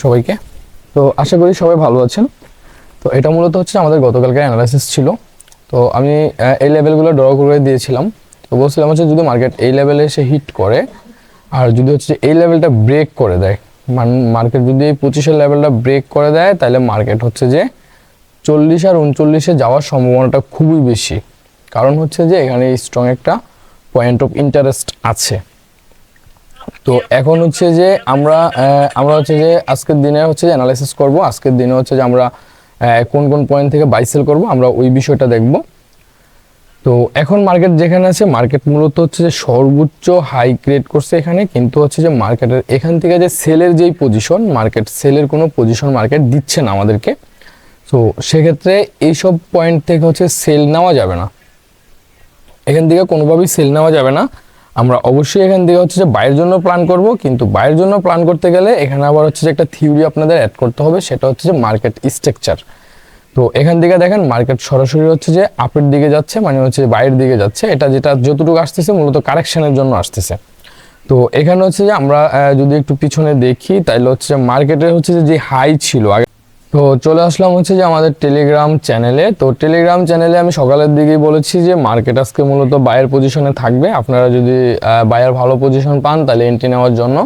সবাইকে। তো আশা করি সবাই ভালো আছেন। তো এটা মূলত হচ্ছে আমাদের গতকালকে অ্যানালাইসিস ছিল। তো আমি এই লেভেলগুলো ড্র করে দিয়েছিলাম। তো বলছিলাম হচ্ছে যদি মার্কেট এই লেভেলে এসে হিট করে, আর যদি হচ্ছে এই লেভেলটা ব্রেক করে দেয় মার্কেট যদি এই পঁচিশের লেভেলটা ব্রেক করে দেয়, তাহলে মার্কেট হচ্ছে যে চল্লিশ আর উনচল্লিশে যাওয়ার সম্ভাবনাটা খুবই বেশি। কারণ হচ্ছে যে এখানে স্ট্রং একটা পয়েন্ট অফ ইন্টারেস্ট আছে। তো এখন হচ্ছে যে আমরা আমরা হচ্ছে যে আজকের দিনে হচ্ছে যে অ্যানালাইসিস করব। আজকের দিনে হচ্ছে যে আমরা কোন কোন পয়েন্ট থেকে বাই সেল করব আমরা ওই বিষয়টা দেখব। তো এখন মার্কেট যেখানে আছে মার্কেট মূলত হচ্ছে যে সর্বোচ্চ হাই ক্রিয়েট করছে এখানে, কিন্তু হচ্ছে যে মার্কেটের এখান থেকে যে সেলের যেই পজিশন মার্কেট সেলের কোনো পজিশন মার্কেট দিচ্ছে না আমাদেরকে। তো সেক্ষেত্রে এইসব পয়েন্ট থেকে হচ্ছে সেল নেওয়া যাবে না। এখান থেকে কোনোভাবেই সেল নেওয়া যাবে না। আমরা অবশ্যই এখান থেকে হচ্ছে যে বাইরের জন্য প্ল্যান করব, কিন্তু বাইরের জন্য প্ল্যান করতে গেলে এখানে আবার হচ্ছে যে একটা থিওরি আপনাদের অ্যাড করতে হবে, সেটা হচ্ছে যে মার্কেট স্ট্রাকচার তো এখান থেকে দেখেন মার্কেট সরাসরি হচ্ছে যে আপের দিকে যাচ্ছে মানে হচ্ছে বাইরের দিকে যাচ্ছে। এটা যেটা যতটুকু আসতেছে মূলত কারেকশনের জন্য আসতেছে। তো এখানে হচ্ছে যে আমরা যদি একটু পিছনে দেখি, তাইলে হচ্ছে মার্কেটের হচ্ছে যে হাই ছিল, আগে তো চলে আসলাম হচ্ছে যে আমাদের টেলিগ্রাম চ্যানেলে তো টেলিগ্রাম চ্যানেলে আমি সকালের দিকেই বলেছি যে মার্কেট আজকে মূলত বায়ের পজিশনে থাকবে। আপনারা যদি বায়ার ভালো পজিশন পান, তাহলে এন্ট্রি নেওয়ার জন্য।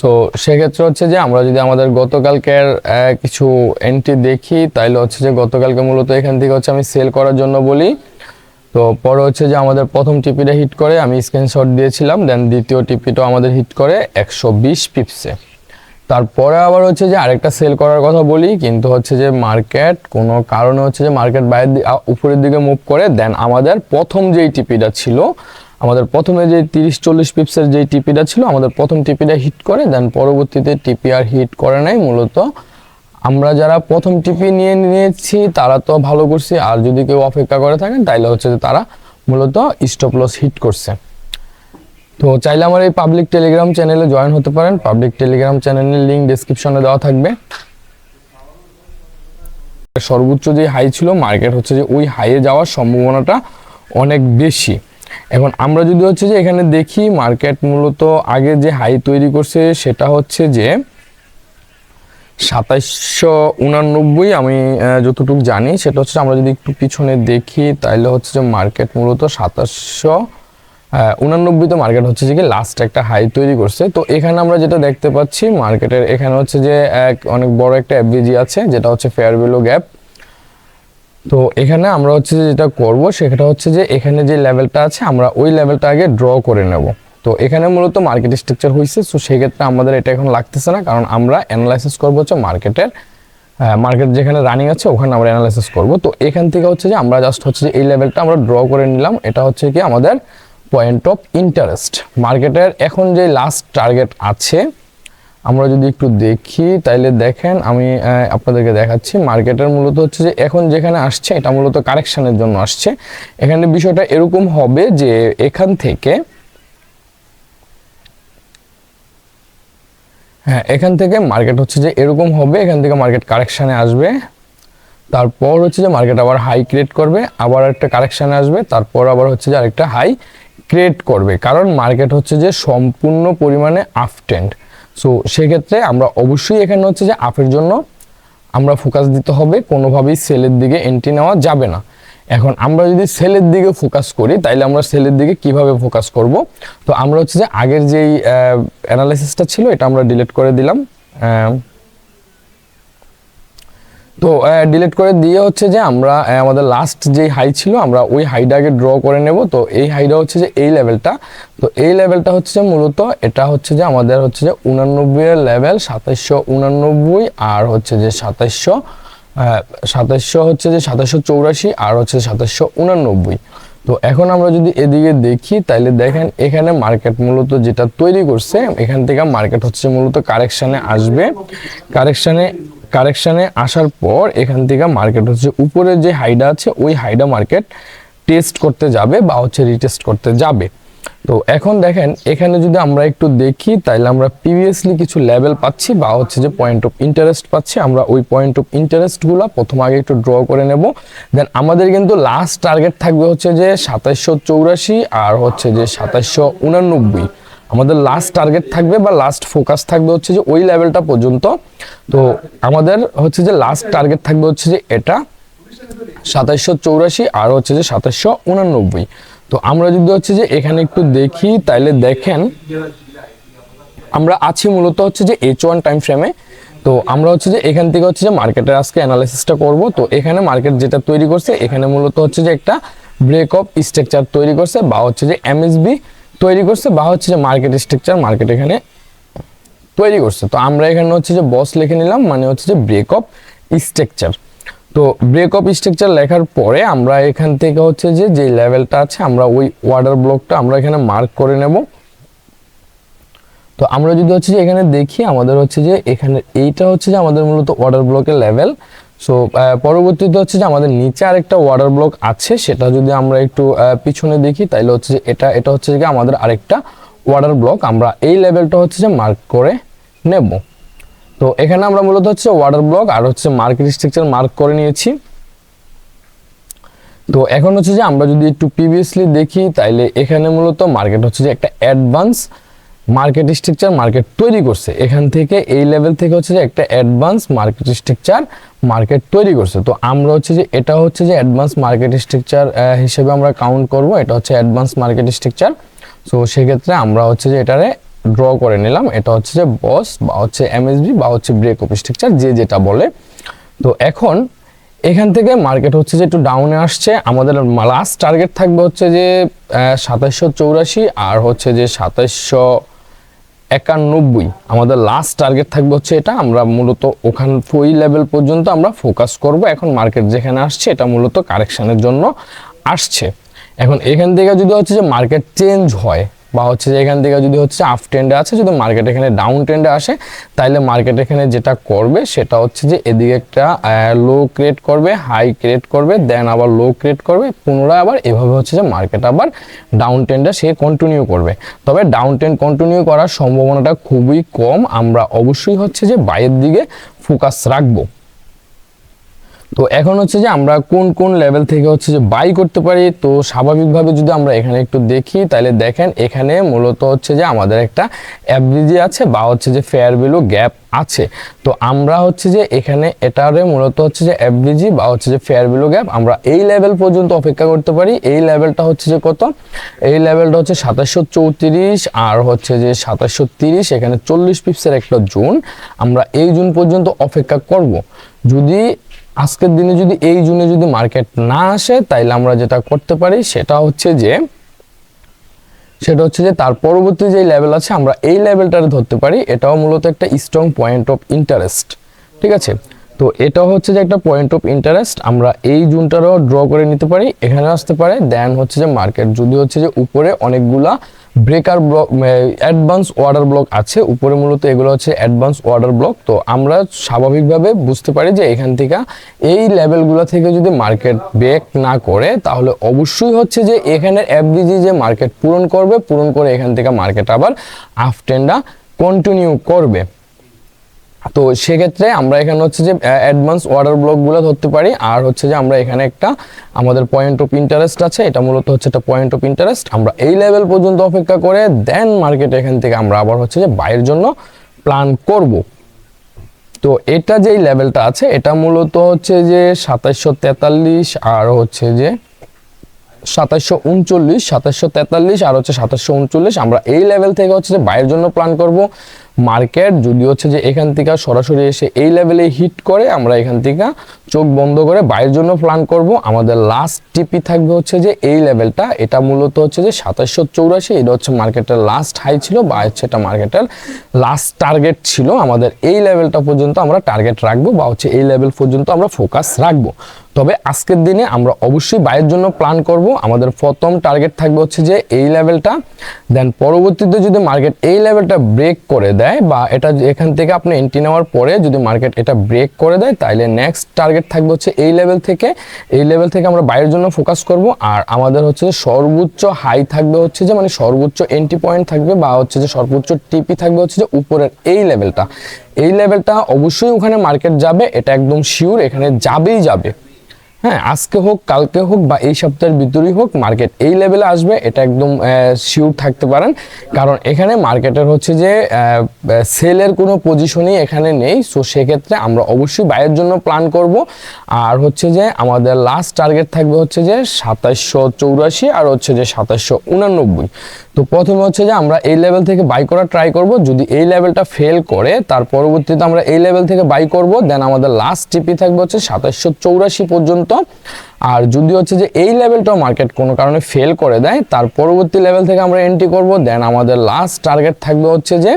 সো সেক্ষেত্রে হচ্ছে যে আমরা যদি আমাদের গতকালকের কিছু এন্ট্রি দেখি তাহলে হচ্ছে যে গতকালকে মূলত এখান থেকে হচ্ছে আমি সেল করার জন্য বলি। তো পরে হচ্ছে যে আমাদের প্রথম টিপিটা হিট করে, আমি স্ক্রিনশট দিয়েছিলাম দেন দ্বিতীয় টিপিটাও আমাদের হিট করে একশো বিশ পিপসে তারপরে আবার হচ্ছে যে আরেকটা সেল করার কথা বলি, কিন্তু হচ্ছে যে মার্কেট কোনো কারণে হচ্ছে যে মার্কেট বাইরের উপরের দিকে মুভ করে দেন আমাদের প্রথম যেই টিপিটা ছিল, আমাদের প্রথমে যে তিরিশ চল্লিশ পিপসের যেই টিপিটা ছিল, আমাদের প্রথম টিপিটা হিট করে দেন পরবর্তীতে টিপি আর হিট করে নাই, মূলত আমরা যারা প্রথম টিপি নিয়ে নিয়েছি, তারা তো ভালো করছি, আর যদি কেউ অপেক্ষা করে থাকেন, তাইলে হচ্ছে যে তারা মূলত স্টপ লস হিট করছে। তো চাইলে আমার এই পাবলিক টেলিগ্রাম চ্যানেলে জয়েন হতে পারেন। পাবলিক টেলিগ্রাম চ্যানেলের লিঙ্ক ডেসক্রিপশনে দেওয়া থাকবে। সর্বোচ্চ যে হাই ছিল মার্কেট হচ্ছে যে ওই হাইয়ে যাওয়ার সম্ভাবনাটা অনেক বেশি। এখন আমরা যদি হচ্ছে যে এখানে দেখি মার্কেট মূলত আগে যে হাই তৈরি করছে সেটা হচ্ছে যে সাতাইশশো উনানব্বই, আমি যতটুকু জানি, সেটা হচ্ছে আমরা যদি একটু পিছনে দেখি তাহলে হচ্ছে যে মার্কেট মূলত সাতাশশো উনানব্বইতে মার্কেট হচ্ছে যে কি লাস্ট একটা হাই তৈরি করছে। তো এখানে আমরা যেটা দেখতে পাচ্ছি মার্কেটের এখানে হচ্ছে যে এক অনেক বড় একটা এফবিজি আছে, যেটা হচ্ছে ফেয়ার ভ্যালু গ্যাপ তো এখানে আমরা হচ্ছে যেটা করব, সেটা হচ্ছে যে এখানে যে লেভেলটা আছে, আমরা ওই লেভেলটা আগে ড্র করে নেব। তো এখানে মূলত মার্কেট স্ট্রাকচার হয়েছে সো সেক্ষেত্রে আমাদের এটা এখন লাগতেছে না, কারণ আমরা অ্যানালাইসিস করব হচ্ছে মার্কেটের মার্কেট যেখানে রানিং আছে, ওখানে আমরা অ্যানালাইসিস করব। তো এখান থেকে হচ্ছে যে আমরা জাস্ট হচ্ছে যে এই লেভেলটা আমরা ড্র করে নিলাম, এটা হচ্ছে কি আমাদের পয়েন্ট অফ ইন্টারেস্ট মার্কেটের এখন যে লাস্ট টার্গেট আছে, আমরা যদি একটু দেখি, তাইলে দেখেন আমি আপনাদেরকে দেখাচ্ছি মার্কেটের মূলত হচ্ছে যে এখন যেখানে আসছে, এটা মূলত কারেকশানের জন্য আসছে। এখানে বিষয়টা এরকম হবে যে এখান থেকে হ্যাঁ এখান থেকে মার্কেট হচ্ছে যে এরকম হবে, এখান থেকে মার্কেট কারেকশানে আসবে। তারপর হচ্ছে যে মার্কেট আবার হাই ক্রিয়েট করবে, আবার একটা কারেকশানে আসবে, তারপর আবার হচ্ছে যে আরেকটা হাই ক্রিয়েট করবে। কারণ মার্কেট হচ্ছে যে সম্পূর্ণ পরিমাণে আফটেন্ড সো সেক্ষেত্রে আমরা অবশ্যই এখানে হচ্ছে যে আপের জন্য আমরা ফোকাস দিতে হবে, কোনোভাবেই সেলের দিকে এন্ট্রি নেওয়া যাবে না। এখন আমরা যদি সেলের দিকে ফোকাস করি, তাইলে আমরা সেলের দিকে কীভাবে ফোকাস করব? তো আমরা হচ্ছে যে আগের যেই অ্যানালাইসিসটা ছিল, এটা আমরা ডিলিট করে দিলাম। তো ডিলিট করে দিয়ে হচ্ছে যে আমরা আমাদের লাস্ট যে হাই ছিল, আমরা ওই হাইটাকে ড্র করে নেব। তো, এই হাইটা হচ্ছে যে এই লেভেলটা তো, এই লেভেলটা হচ্ছে যে মূলত এটা হচ্ছে যে আমাদের হচ্ছে যে উনানব্বই এর লেভেল সাতাইশশো উনানব্বই আর হচ্ছে যে সাতাইশশো সাতাইশশো হচ্ছে যে সাতাইশশো চৌরাশি আর হচ্ছে সাতাইশশো উনানব্বই। তো, এখন আমরা যদি এদিকে দেখি তাহলে দেখেন এখানে মার্কেট মূলত যেটা তৈরি করছে, এখান থেকে মার্কেট হচ্ছে মূলত কারেকশানে আসবে। কারেকশানে কারেকশানে আসার পর এখান থেকে মার্কেট হচ্ছে উপরে যে হাইডা আছে, ওই হাইডা মার্কেট টেস্ট করতে যাবে বা হচ্ছে রিটেস্ট করতে যাবে। তো এখন দেখেন, এখানে যদি আমরা একটু দেখি তাহলে আমরা প্রিভিয়াসলি কিছু লেভেল পাচ্ছি বা হচ্ছে যে পয়েন্ট অফ ইন্টারেস্ট পাচ্ছি। আমরা ওই পয়েন্ট অফ ইন্টারেস্টগুলো প্রথম আগে একটু ড্র করে নেব। দেন আমাদের কিন্তু লাস্ট টার্গেট থাকবে হচ্ছে যে সাতাইশশো চৌরাশি আর হচ্ছে যে সাতাইশশো উনানব্বই। আমাদের লাস্ট টার্গেট থাকবে বা লাস্ট ফোকাস থাকবে হচ্ছে যে ওই লেভেলটা পর্যন্ত তো আমাদের হচ্ছে যে লাস্ট টার্গেট থাকবে হচ্ছে যে এটা সাতাশশো চৌরাশি আর হচ্ছে যে সাতাশশো উনানব্বই তো আমরা যদি হচ্ছে যে এখানে একটু দেখি তাইলে দেখেন আমরা আছি মূলত হচ্ছে যে এইচ ওয়ান টাইম ফ্রেমে তো আমরা হচ্ছে যে এখান থেকে হচ্ছে যে মার্কেটের আজকে অ্যানালাইসিসটা করব তো এখানে মার্কেট যেটা তৈরি করছে এখানে মূলত হচ্ছে যে একটা ব্রেক অফ স্ট্রাকচার তৈরি করছে বা হচ্ছে যে এমএসবি তৈরি করছে বা হচ্ছে যে মার্কেট স্ট্রাকচার মার্কেট এখানে তৈরি করছে। তো আমরা এখানে হচ্ছে যে বস লিখে নিলাম মানে হচ্ছে যে ব্রেক অফ স্ট্রাকচার তো ব্রেক অফ স্ট্রাকচার লেখার পরে আমরা এখান থেকে হচ্ছে যে যে লেভেলটা আছে, আমরা ওই ওয়ার্ডার ব্লকটা আমরা এখানে মার্ক করে নেব। তো আমরা যদি হচ্ছে যে এখানে দেখি, আমাদের হচ্ছে যে এখানে এইটা হচ্ছে যে আমাদের মূলত ওয়াটার ব্লকের লেভেল সো পরবর্তীতে হচ্ছে যে আমাদের নিচে আরেকটা ওয়াটার ব্লক আছে সেটা যদি আমরা একটু আহ, পিছনে দেখি তাহলে হচ্ছে যে এটা এটা হচ্ছে যে আমাদের আরেকটা ওয়াটার ব্লক আমরা এই লেভেলটা হচ্ছে যে মার্ক করে নেব। তো এখানে আমরা মূলত হচ্ছে ওয়াটার ব্লক আর হচ্ছে মার্কেট স্ট্রাকচার মার্ক করে নিয়েছি। তো এখন হচ্ছে যে আমরা যদি একটু প্রিভিয়াসলি দেখি তাইলে এখানে মূলত মার্কেট হচ্ছে যে একটা অ্যাডভান্স মার্কেট স্ট্রাকচার মার্কেট তৈরি করছে। এখান থেকে এই লেভেল থেকে হচ্ছে যে একটা অ্যাডভান্স মার্কেট স্ট্রাকচার মার্কেট তৈরি করছে। তো আমরা হচ্ছে যে, এটা হচ্ছে যে অ্যাডভান্স মার্কেট স্ট্রাকচার হিসেবে আমরা কাউন্ট করব। এটা হচ্ছে অ্যাডভান্স মার্কেট স্ট্রাকচার সো সেক্ষেত্রে আমরা হচ্ছে যে এটারে ড্র করে নিলাম। এটা হচ্ছে যে বস বা হচ্ছে এমএসবি বা হচ্ছে ব্রেক অফ স্ট্রাকচার যে যেটা বলে। তো এখন এখান থেকে মার্কেট হচ্ছে যে একটু ডাউনে আসছে। আমাদের লাস্ট টার্গেট থাকবে হচ্ছে যে সাতাইশশো চৌরাশি আর হচ্ছে যে সাতাইশশো একানব্বই। আমাদের লাস্ট টার্গেট থাকবে হচ্ছে এটা। আমরা মূলত ওখান ওই লেভেল পর্যন্ত আমরা ফোকাস করব। এখন মার্কেট যেখানে আসছে, এটা মূলত কারেকশানের জন্য আসছে। এখন এখান থেকে যদি হচ্ছে যে মার্কেট চেঞ্জ হয় বা হচ্ছে যে এখান থেকে যদি হচ্ছে আপ ট্রেন্ডে আছে যদি মার্কেট এখানে ডাউন ট্রেন্ডে আসে তাহলে মার্কেট এখানে যেটা করবে, সেটা হচ্ছে যে এদিকে একটা লো ক্রিয়েট করবে হাই ক্রিয়েট করবে দেন আবার লো ক্রিয়েট করবে, পুনরায় আবার এভাবে হচ্ছে যে মার্কেট আবার ডাউন ট্রেন্ডে সে কন্টিনিউ করবে। তবে ডাউন ট্রেন্ড কন্টিনিউ করার সম্ভাবনাটা খুবই কম। আমরা অবশ্যই হচ্ছে যে বাইরের দিকে ফোকাস রাখব। তো এখন হচ্ছে যে আমরা কোন কোন লেভেল থেকে হচ্ছে যে বাই করতে পারি? তো স্বাভাবিকভাবে যদি আমরা এখানে একটু দেখি, তাহলে দেখেন এখানে মূলত হচ্ছে যে আমাদের একটা অ্যাভারেজি আছে বা হচ্ছে যে ফেয়ার ভ্যালু গ্যাপ আছে। তো আমরা হচ্ছে যে এখানে এটারে মূলত হচ্ছে যে অ্যাভারেজি বা হচ্ছে যে ফেয়ার ভ্যালু গ্যাপ আমরা এই লেভেল পর্যন্ত অপেক্ষা করতে পারি। এই লেভেলটা হচ্ছে যে কত? এই লেভেলটা হচ্ছে সাতাশশো চৌত্রিশ আর হচ্ছে যে সাতাশশো তিরিশ, এখানে চল্লিশ পিপসের একটা জুন। আমরা এই জুন পর্যন্ত অপেক্ষা করব। যদি আজকের দিনে যদি এই জুনে যদি মার্কেট না আসে, তাইলে আমরা যেটা করতে পারি সেটা হচ্ছে যে, সেটা হচ্ছে যে তার পরবর্তী যে লেভেল আছে, আমরা এই লেভেলটা ধরতে পারি। এটাও মূলত একটা স্ট্রং পয়েন্ট অফ ইন্টারেস্ট ঠিক আছে? তো এটা হচ্ছে যে একটা পয়েন্ট অফ ইন্টারেস্ট আমরা এই জুনটারও ড্র করে নিতে পারি, এখানে আসতে পারে দেন হচ্ছে যে মার্কেট যদি হচ্ছে যে উপরে অনেকগুলা breaker block advance order block আছে, উপরে মূলত এগুলো হচ্ছে অ্যাডভান্স অর্ডার ব্লক তো আমরা স্বাভাবিকভাবে বুঝতে পারি যে এখান থেকে এই লেভেলগুলো থেকে যদি মার্কেট ব্রেক না করে, তাহলে অবশ্যই হচ্ছে যে এখানের অ্যাভারেজে যে মার্কেট পূরণ করবে, পূরণ করে এখান থেকে মার্কেট আবার আফ কন্টিনিউ করবে। তো সেক্ষেত্রে আমরা এখানে হচ্ছে যে অ্যাডভান্স অর্ডার ব্লকগুলো ধরতে পারি। আর হচ্ছে যে, আমরা এখানে একটা আমাদের পয়েন্ট অফ ইন্টারেস্ট আছে। এটা মূলত হচ্ছে একটা পয়েন্ট অফ ইন্টারেস্ট আমরা এই লেভেল পর্যন্ত অপেক্ষা করে দেন মার্কেট এখান থেকে আমরা আবার হচ্ছে যে বাইয়ের জন্য প্ল্যান করব। তো এটা যেই লেভেলটা আছে, এটা মূলত হচ্ছে যে, সাতাইশশো তেতাল্লিশ আর হচ্ছে যে সাতাশশো উনচল্লিশ সাতাশশো তেতাল্লিশ আর হচ্ছে সাতাশশো উনচল্লিশ। আমরা এই লেভেল থেকে হচ্ছে যে বাইয়ের জন্য প্ল্যান করব। মার্কেট, যদি হচ্ছে যে এখান থেকে সরাসরি এসে এই লেভেলে হিট করে, আমরা এখান থেকে চোখ বন্ধ করে বাইরের জন্য প্ল্যান করব। আমাদের লাস্ট টিপি থাকবে হচ্ছে যে এই লেভেলটা এটা মূলত হচ্ছে যে সাতাশশো চৌরাশি, এটা হচ্ছে মার্কেটের লাস্ট হাই ছিল বা হচ্ছে এটা মার্কেটের লাস্ট টার্গেট ছিল। আমাদের এই লেভেলটা পর্যন্ত আমরা টার্গেট রাখব বা হচ্ছে এই লেভেল পর্যন্ত আমরা ফোকাস রাখব। তবে আজকের দিনে আমরা অবশ্যই বাইরের জন্য প্ল্যান করব। আমাদের প্রথম টার্গেট থাকবে হচ্ছে যে এই লেভেলটা দেন পরবর্তীতে যদি মার্কেট এই লেভেলটা ব্রেক করে দেয় বা এটা এখান থেকে আপনি এন্ট্রি নেওয়ার পরে যদি মার্কেট এটা ব্রেক করে দেয় তাহলে নেক্সট টার্গেট থাকবে হচ্ছে এই লেভেল থেকে। এই লেভেল থেকে আমরা বাইরের জন্য ফোকাস করব। আর আমাদের হচ্ছে সর্বোচ্চ হাই থাকবে হচ্ছে যে মানে সর্বোচ্চ এন্ট্রি পয়েন্ট থাকবে বা হচ্ছে যে সর্বোচ্চ টিপি থাকবে হচ্ছে যে উপরের এই লেভেলটা এই লেভেলটা অবশ্যই ওখানে মার্কেট যাবে, এটা একদম শিওর এখানে যাবেই যাবে। হ্যাঁ আজকে হোক, কালকে হোক বা এই সপ্তাহের ভিতরেই হোক মার্কেট এই লেভেলে আসবে, এটা একদম শিওর থাকতে পারেন। কারণ এখানে মার্কেটের হচ্ছে যে সেলের কোনো পজিশনই এখানে নেই। সো সেক্ষেত্রে আমরা অবশ্যই বাইয়ের জন্য প্ল্যান করব। আর হচ্ছে যে, আমাদের লাস্ট টার্গেট থাকবে হচ্ছে যে, সাতাশশো চৌরাশি আর হচ্ছে যে, সাতাশশো উনানব্বই। তো প্রথমে হচ্ছে যে আমরা এই লেভেল থেকে বাই করা ট্রাই করব। যদি এই লেভেলটা ফেল করে, তার পরবর্তীতে আমরা এই লেভেল থেকে বাই করব। দেন আমাদের লাস্ট টিপি থাকবে হচ্ছে সাতাশশো চৌরাশি পর্যন্ত। আর যদি হচ্ছে যে এই লেভেলটাও মার্কেট কোনো কারণে ফেল করে দেয়, তার পরবর্তী লেভেল থেকে আমরা এন্ট্রি করব। দেন আমাদের লাস্ট টার্গেট থাকবে হচ্ছে যে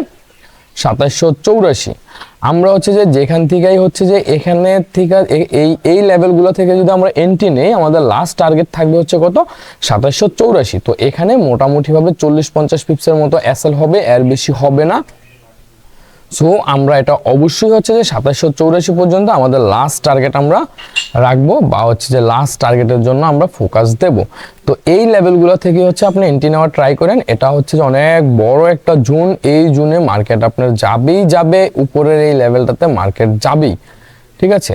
সাতাশশো চৌরাশি। আমরা হচ্ছে যে যেখান থেকেই হচ্ছে যে এখানে থেকে এই এই লেভেলগুলো থেকে যদি আমরা এন্ট্রি নেই, আমাদের লাস্ট টার্গেট থাকবে হচ্ছে কত? সাতাশশো চৌরাশি। তো এখানে মোটামুটিভাবে চল্লিশ পঞ্চাশ পিপসের মতো অ্যাসেল হবে, এর বেশি হবে না। সো আমরা এটা অবশ্যই হচ্ছে যে সাতাশশো চৌরাশি পর্যন্ত আমাদের লাস্ট টার্গেট আমরা রাখব বা হচ্ছে যে লাস্ট টার্গেটের জন্য আমরা ফোকাস দেব। তো এই লেভেলগুলো থেকে হচ্ছে আপনি এন্ট্রি নেওয়ার ট্রাই করেন। এটা হচ্ছে যে অনেক বড় একটা জুন। এই জুনে মার্কেট আপনার যাবেই যাবে। উপরের এই লেভেলটাতে মার্কেট যাবেই। ঠিক আছে?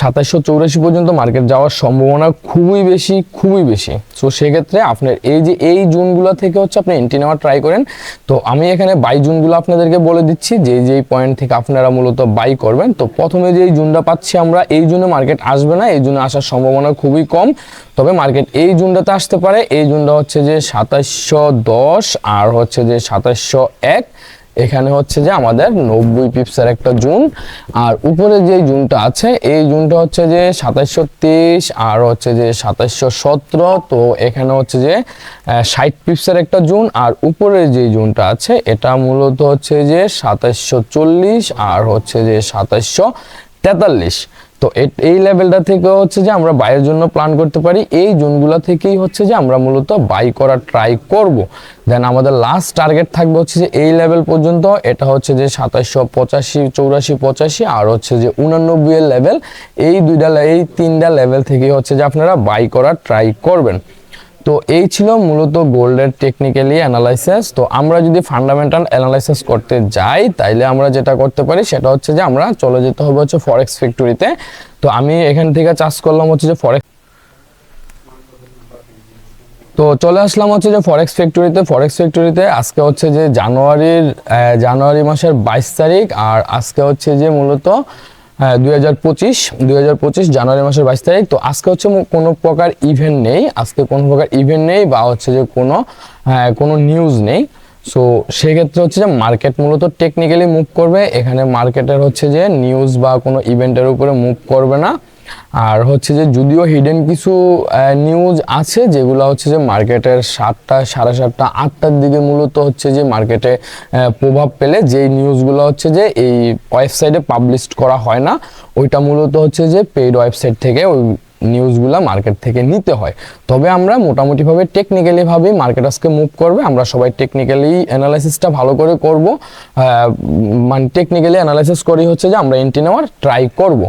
সাতাশশো চৌরাশি পর্যন্ত মার্কেট যাওয়ার সম্ভাবনা খুবই বেশি খুবই বেশি। সো সেক্ষেত্রে আপনার এই যে এই জুনগুলো থেকে হচ্ছে আপনি এন্ট্রি নেওয়ার ট্রাই করেন। তো আমি এখানে বাই জুনগুলো আপনাদেরকে বলে দিচ্ছি, যে যেই পয়েন্ট থেকে আপনারা মূলত বাই করবেন। তো প্রথমে যে এই জুনটা পাচ্ছি আমরা, এই জুনে মার্কেট আসবে না, এই জুনে আসার সম্ভাবনা খুবই কম। তবে মার্কেট এই জুনটাতে আসতে পারে, এই জুনটা হচ্ছে যে সাতাশশো দশ আর হচ্ছে যে সাতাশশো এক। এখানে হচ্ছে যে আমাদের নব্বই পিপসের একটা জুন, আর উপরে যে জুনটা আছে, এই জুনটা হচ্ছে যে সাতাশশো তেইশ, আর হচ্ছে যে সাতাশশো সতেরো, তো এখানে হচ্ছে যে ষাট পিপসের একটা জুন, আর উপরে যে জুনটা আছে, এটা মূলত হচ্ছে যে সাতাশশো চল্লিশ, আর হচ্ছে যে সাতাশশো তেতাল্লিশ। তো এই লেভেলটা থেকে হচ্ছে যে আমরা বাইয়ের জন্য প্ল্যান করতে পারি। এই জোনগুলো থেকেই হচ্ছে যে আমরা মূলত বাই করার ট্রাই করব। দেন আমাদের লাস্ট টার্গেট থাকবে হচ্ছে যে এই লেভেল পর্যন্ত। এটা হচ্ছে যে সাতাশশো পঁচাশি, চৌরাশি পঁচাশি আর হচ্ছে যে উনানব্বই এর লেভেল এই দুইটা, এই তিনটা লেভেল থেকেই হচ্ছে যে আপনারা বাই করার ট্রাই করবেন। তো এই ছিল মূলত গোল্ডের টেকনিক্যালি অ্যানালাইসিস তো আমরা যদি ফান্ডামেন্টাল অ্যানালাইসিস করতে যাই, তাইলে আমরা যেটা করতে পারি সেটা হচ্ছে যে আমরা চলে যেতে হবে হচ্ছে ফরেক্স ফ্যাক্টরিতে তো আমি এখান থেকে চার্জ করলাম হচ্ছে যে ফরেক্স তো চলে আসলাম হচ্ছে যে ফরেক্স ফ্যাক্টরিতে ফরেক্স ফ্যাক্টরিতে আজকে হচ্ছে যে জানুয়ারির জানুয়ারি মাসের বাইশ তারিখ, আর আজকে হচ্ছে যে মূলত দুই হাজার পঁচিশ দুই হাজার পঁচিশ জানুয়ারি মাসের বাইশ তারিখ। তো আজকে হচ্ছে কোনো প্রকার ইভেন্ট নেই। আজকে কোনো প্রকার ইভেন্ট নেই বা হচ্ছে যে কোনো আহ, কোনো নিউজ নেই। সো সেক্ষেত্রে হচ্ছে যে মার্কেট মূলত টেকনিক্যালি মুভ করবে। এখানে মার্কেটের হচ্ছে যে নিউজ বা কোনো ইভেন্টের উপরে মুভ করবে না। আর হচ্ছে যে যদিও হিডেন কিছু নিউজ আছে, যেগুলো হচ্ছে যে মার্কেটের সাতটা, সাড়ে সাতটা, আটটার দিকে মূলত হচ্ছে যে মার্কেটে প্রভাব পেলে। যেই নিউজগুলো হচ্ছে যে এই ওয়েবসাইটে পাবলিশ করা হয় না, ওইটা মূলত হচ্ছে যে পেইড ওয়েবসাইট থেকে ওই নিউজগুলো মার্কেট থেকে নিতে হয়। তবে আমরা মোটামুটিভাবে টেকনিক্যালি ভাবে মার্কেট আজকে মুভ করবে, আমরা সবাই টেকনিক্যালি অ্যানালাইসিসটা ভালো করে করব। মানে টেকনিক্যালি অ্যানালাইসিস করেই হচ্ছে যে আমরা এন্ট্রি নেওয়ার ট্রাই করব।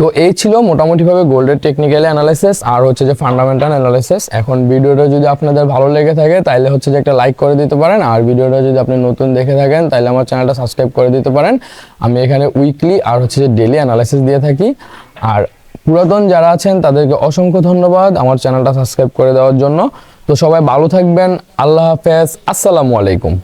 তো এই ছিল মোটামুটিভাবে গোল্ডের টেকনিক্যাল অ্যানালাইসিস আর হচ্ছে যে ফান্ডামেন্টাল অ্যানালাইসিস এখন ভিডিওটা যদি আপনাদের ভালো লেগে থাকে তাহলে হচ্ছে যে একটা লাইক করে দিতে পারেন। আর ভিডিওটা যদি আপনি নতুন দেখে থাকেন তাহলে আমার চ্যানেলটা সাবস্ক্রাইব করে দিতে পারেন। আমি এখানে উইকলি আর হচ্ছে যে ডেলি অ্যানালাইসিস দিয়ে থাকি। আর পুরাতন যারা আছেন, তাদেরকে অসংখ্য ধন্যবাদ আমার চ্যানেলটা সাবস্ক্রাইব করে দেওয়ার জন্য। তো সবাই ভালো থাকবেন। আল্লাহ হাফেজ। আসসালামু আলাইকুম।